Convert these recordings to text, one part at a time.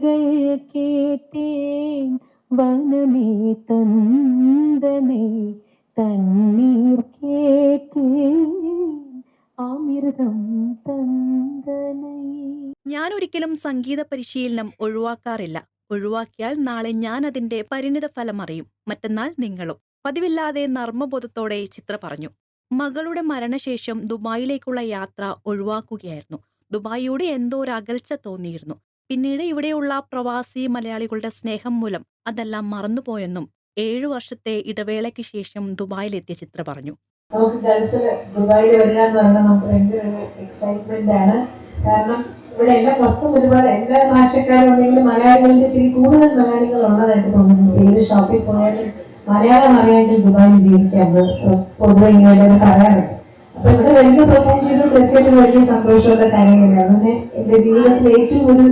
கதைகள் கேட்டேன் வனமே தந்தனை தண்ணீர் கேட்டேன் അമൃതം തന്തനൈ ഞാൻ ഒരിക്കലും സംഗീത പരിശീലനം ഒഴിവാക്കാറില്ല ഒഴിവാക്കിയാൽ നാളെ ഞാൻ അതിന്റെ പരിണിത ഫലം അറിയും മറ്റന്നാൾ നിങ്ങളും പതിവില്ലാതെ നർമ്മബോധത്തോടെ ചിത്ര പറഞ്ഞു മകളുടെ മരണശേഷം ദുബായിലേക്കുള്ള യാത്ര ഒഴിവാക്കുകയായിരുന്നു ദുബായിയോട് എന്തോ ഒരു അകൽച്ച തോന്നിയിരുന്നു പിന്നീട് ഇവിടെയുള്ള പ്രവാസി മലയാളികളുടെ സ്നേഹം മൂലം അതെല്ലാം മറന്നുപോയെന്നും ഏഴു വർഷത്തെ ഇടവേളയ്ക്ക് ശേഷം ദുബായിലെത്തിയ ചിത്ര പറഞ്ഞു. നമുക്ക് ഗൾഫിൽ ദുബായിൽ വരിക എന്ന് പറയുന്നത് നമുക്ക് ഭയങ്കര എക്സൈറ്റ്മെന്റ് ആണ്. കാരണം ഇവിടെ എല്ലാം മൊത്തം ഒരുപാട് എല്ലാ ഭാഷക്കാരുണ്ടെങ്കിലും മലയാളികളുടെ ഇത്തിരി കൂടുതൽ മലയാളികൾ ഉള്ളതായിട്ട് തോന്നുന്നു ഏത് ഷോപ്പിൽ പോയാലും മലയാളം അറിയാമെങ്കിൽ ദുബായിൽ ജീവിക്കാം പൊതുവെ ഇങ്ങനെ പറയാറുണ്ട്. അപ്പൊ ഇവിടെ വലിയ പെർഫോം ചെയ്ത് തീർച്ചയായിട്ടും വലിയ സന്തോഷമുള്ള കാര്യമല്ല പിന്നെ എന്റെ ജീവിതത്തിൽ ഏറ്റവും ഒരു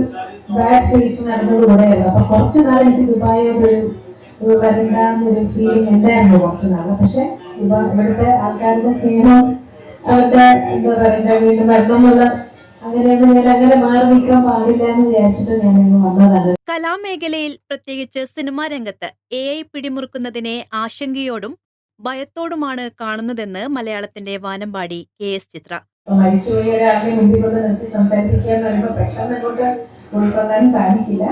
ബാഡ് ഫേസ് നടന്നത് ഇവിടെയായിരുന്നു അപ്പൊ കുറച്ചു നാളെ എനിക്ക് ദുബായ് ഒരു വരണ്ടാന്നൊരു ഫീലിംഗ് ഉണ്ടായിരുന്നു കുറച്ച് നാളെ. പക്ഷെ ഇവ ഇവിടുത്തെ ആൾക്കാരുടെ സ്നേഹം അവരുടെ എന്താ പറയുക വീണ്ടും വരണമെന്നുള്ള അങ്ങനെയൊന്നും ഞാൻ അങ്ങനെ മാറി നിൽക്കാൻ പാടില്ല എന്ന് വിചാരിച്ചിട്ട് ഞാൻ ഇന്ന് വന്നതാണ് കലാമേഖലയിൽ പ്രത്യേകിച്ച് സിനിമാ രംഗത്ത് എ ഐ പിടിമുറുക്കുന്നതിനെ ആശങ്കയോടും ഭയത്തോടുമാണ് കാണുന്നതെന്ന് മലയാളത്തിന്റെ വാനമ്പാടി കെ എസ് ചിത്ര. മരിച്ചുപോയ ഒരാളെ മുമ്പിൽ കൊണ്ട് നിർത്തി സംസാരിപ്പിക്കുക എന്ന് പറയുമ്പോൾ പെട്ടെന്ന് അങ്ങോട്ട് ഉൾക്കൊള്ളാൻ സാധിക്കില്ല.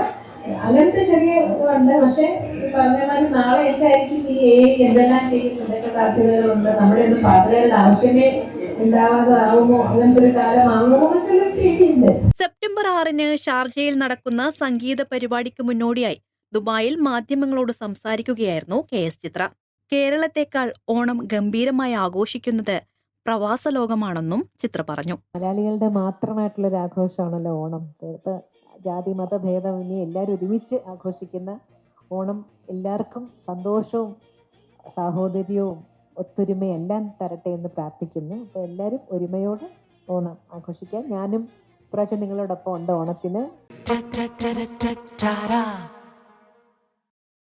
അങ്ങനത്തെ ചെറിയ ഉണ്ട് പക്ഷെ ഈ പറഞ്ഞ നാളെ എന്തായിരിക്കും ഈ എ എന്തെല്ലാം ചെയ്യും? എന്തൊക്കെ സാധ്യതകളുണ്ട്? നമ്മുടെ ഒന്നും പാട്ടുകാരുടെ ആവശ്യമേ സെപ്റ്റംബർ ആറിന് ഷാർജയിൽ നടക്കുന്ന സംഗീത പരിപാടിക്ക് മുന്നോടിയായി ദുബായിൽ മാധ്യമങ്ങളോട് സംസാരിക്കുകയായിരുന്നു കെ എസ് ചിത്ര. കേരളത്തെക്കാൾ ഓണം ഗംഭീരമായി ആഘോഷിക്കുന്നത് പ്രവാസ ലോകമാണെന്നും ചിത്ര പറഞ്ഞു. മലയാളികളുടെ മാത്രമായിട്ടുള്ള ഒരു ആഘോഷമാണല്ലോ ഓണം. ജാതി മത ഭേദമന്യേ എല്ലാവരും ഒരുമിച്ച് ആഘോഷിക്കുന്ന ഓണം. എല്ലാവർക്കും സന്തോഷവും സാഹോദര്യവും ഒത്തൊരുമയും എല്ലാം തരട്ടെ എന്ന് പ്രാർത്ഥിക്കുന്നു. അപ്പോൾ എല്ലാവരും ഒരുമയോട് ഓണം ആഘോഷിക്കാൻ ഞാനും പ്രാവശ്യം നിങ്ങളോടൊപ്പം ഉണ്ട് ഓണത്തിന്.